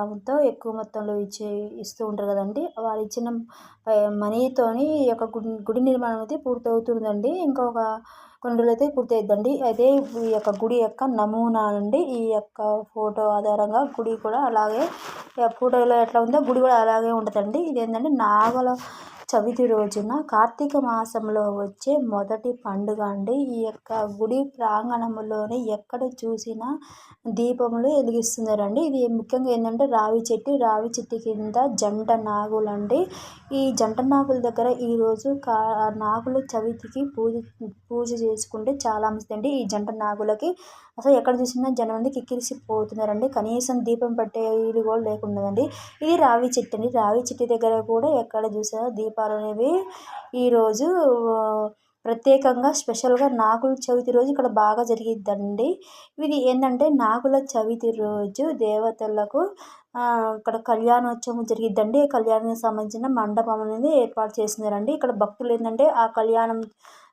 ప్రకారంతో ఎక్కువ మొత్తంలో ఇచ్చే ఇస్తూ ఉంటారు కదండి. వారు ఇచ్చిన మనీతోని ఈ యొక్క గుడి గుడి నిర్మాణం అయితే పూర్తవుతుందండి. ఇంకొక కొన్ని రోజులైతే పూర్తయిద్దండి. అయితే ఈ యొక్క గుడి యొక్క నమూనా అండి ఈ యొక్క ఫోటో ఆధారంగా గుడి కూడా అలాగే ఫోటోలో ఎట్లా ఉందో గుడి కూడా అలాగే ఉంటుందండి. ఇది ఏంటంటే నాగల చవితి రోజున కార్తీక మాసంలో వచ్చే మొదటి పండుగ అండి. ఈ యొక్క గుడి ప్రాంగణంలోని ఎక్కడ చూసినా దీపములు వెలిగిస్తున్నారండి. ఇది ముఖ్యంగా ఏంటంటే రావి చెట్టు రావి చెట్టు కింద జంట నాగులండి. ఈ జంట నాగుల దగ్గర ఈరోజు కా నాగుల చవితికి పూజ పూజ చేసుకుంటే చాలా మంచిదండి ఈ జంట నాగులకి అసలు ఎక్కడ చూసినా జనం అండి కిక్కిరిసిపోతున్నారండి. కనీసం దీపం పట్టే వీలు కూడా లేకుండా ఇది రావి చెట్టు అండి. రావి చెట్టు దగ్గర కూడా ఎక్కడ చూసినా దీపాలు అనేవి ఈరోజు ప్రత్యేకంగా స్పెషల్గా నాగుల చవితి రోజు ఇక్కడ బాగా జరిగిద్దండి. ఇది ఏంటంటే నాగుల చవితి రోజు దేవతలకు ఇక్కడ కళ్యాణోత్సవం జరిగిద్దండి. కళ్యాణానికి సంబంధించిన మండపం అనేది ఏర్పాటు చేసినారండి ఇక్కడ భక్తులు ఏంటంటే ఆ కళ్యాణం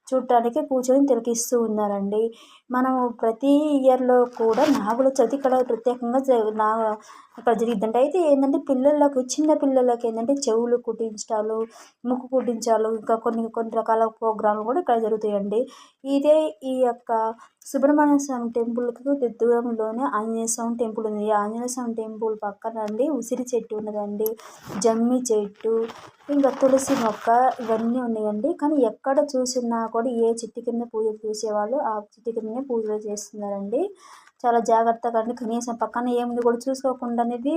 చూడటానికి కూర్చొని తిలకిస్తూ ఉన్నారండి. మనము ప్రతి ఇయర్లో కూడా నాగుల చవితి ఇక్కడ ప్రత్యేకంగా నా ఇక్కడ జరిగిందంటే అయితే ఏంటంటే పిల్లలకు చిన్న పిల్లలకి ఏంటంటే చెవులు కుట్టించాలు ముక్కు కుట్టించాలు ఇంకా కొన్ని కొన్ని రకాల ప్రోగ్రాంలు కూడా ఇక్కడ జరుగుతాయండి. ఇదే ఈ యొక్క సుబ్రహ్మణ్య స్వామి టెంపుల్కి దూరంలోనే ఆంజనేయ స్వామి టెంపుల్ ఉంది. ఆంజనేయ స్వామి టెంపుల్ పక్కన అండి ఉసిరి చెట్టు ఉన్నదండి. జమ్మి చెట్టు ఇంకా తులసి మొక్క ఇవన్నీ ఉన్నాయండి. కానీ ఎక్కడ చూసినా కూడా ఏ చెట్టు కింద పూజలు చేసేవాళ్ళు ఆ చెట్టు కిందనే పూజలు చేస్తున్నారండి. చాలా జాగ్రత్తగా అండి కనీసం పక్కన ఏముంది కూడా చూసుకోకుండా అనేది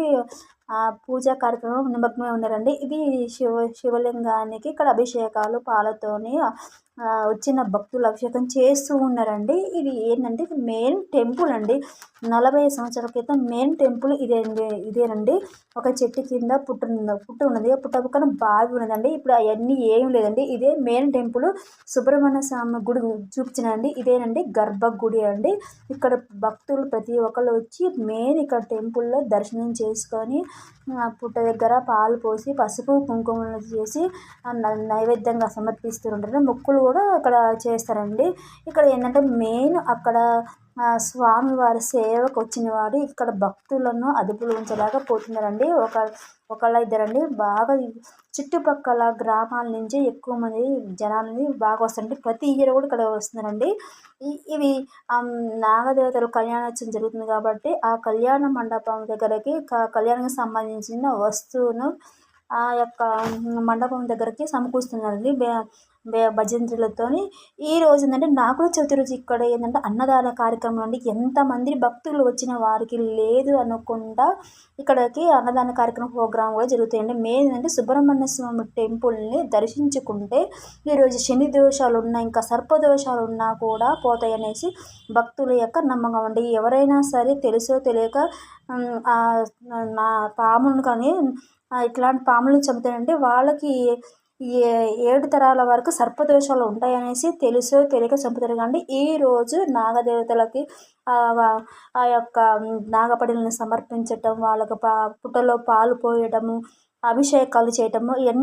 పూజా కార్యక్రమం నిమగ్నమై ఉన్నారండి. ఇది శివ శివలింగానికి ఇక్కడ అభిషేకాలు పాలతోని వచ్చిన భక్తులు అభిషేకం చేస్తూ ఉన్నారండి. ఇది ఏంటంటే ఇది మెయిన్ టెంపుల్ అండి. నలభై సంవత్సరాల క్రితం మెయిన్ టెంపుల్ ఇదే ఇదేనండి. ఒక చెట్టు కింద పుట్టు పుట్టు ఉన్నది. పుట్ట పక్కన బావి ఉన్నదండి. ఇప్పుడు అవన్నీ ఏం లేదండి. ఇదే మెయిన్ టెంపుల్. సుబ్రహ్మణ్య స్వామి గుడి చూపించినండి ఇదేనండి గర్భగుడి అండి. ఇక్కడ భక్తులు ప్రతి ఒక్కళ్ళు వచ్చి మెయిన్ ఇక్కడ టెంపుల్లో దర్శనం చేసుకొని పుట్ట దగ్గర పాలు పోసి పసుపు కుంకుమలు చేసి నైవేద్యంగా సమర్పిస్తూ ఉంటారు. మొక్కులు కూడా ఇక్కడ చేస్తారండి. ఇక్కడ ఏంటంటే మెయిన్ అక్కడ స్వామివారి సేవకు వచ్చిన వాడు ఇక్కడ భక్తులను అదుపులో ఉంచలేక పోతున్నారండి. ఒక ఒకళ్ళ ఇద్దరండి. బాగా చుట్టుపక్కల గ్రామాల నుంచి ఎక్కువ మంది జనాలని బాగా వస్తారండి ప్రతి ఇయర్ కూడా ఇక్కడ వస్తున్నారండి. ఇవి నాగదేవతల కళ్యాణోత్సవం జరుగుతుంది కాబట్టి ఆ కళ్యాణ మండపం దగ్గరకి కళ్యాణానికి సంబంధించిన వస్తువును ఆ యొక్క మండపం దగ్గరికి సమకూరుస్తున్నారండి. భజంత్రులతోని ఈ రోజు ఏంటంటే నాగుల చవితి రోజు ఇక్కడ ఏంటంటే అన్నదాన కార్యక్రమం నుండి ఎంతమంది భక్తులు వచ్చిన వారికి లేదు అనుకుండా ఇక్కడికి అన్నదాన కార్యక్రమం ప్రోగ్రాం కూడా జరుగుతాయండి. మెయిన్ ఏంటంటే సుబ్రహ్మణ్య స్వామి టెంపుల్ని దర్శించుకుంటే ఈరోజు శని దోషాలు ఉన్నా ఇంకా సర్ప దోషాలు ఉన్నా కూడా పోతాయి అనేసి భక్తుల యొక్క నమ్మకం అండి. ఎవరైనా సరే తెలుసో తెలియక నా పామును కానీ ఇట్లాంటి పాములను చంపుతాడంటే వాళ్ళకి ఏ ఏడు తరాల వరకు సర్పదోషాలు ఉంటాయనేసి తెలుసో తెలియక చంపుతారు కానీ ఈరోజు నాగదేవతలకి ఆ యొక్క నాగపడిలను సమర్పించటం వాళ్ళకు పా పుట్టలో పాలు పోయడము అభిషేకాలు చేయటము ఇవన్నీ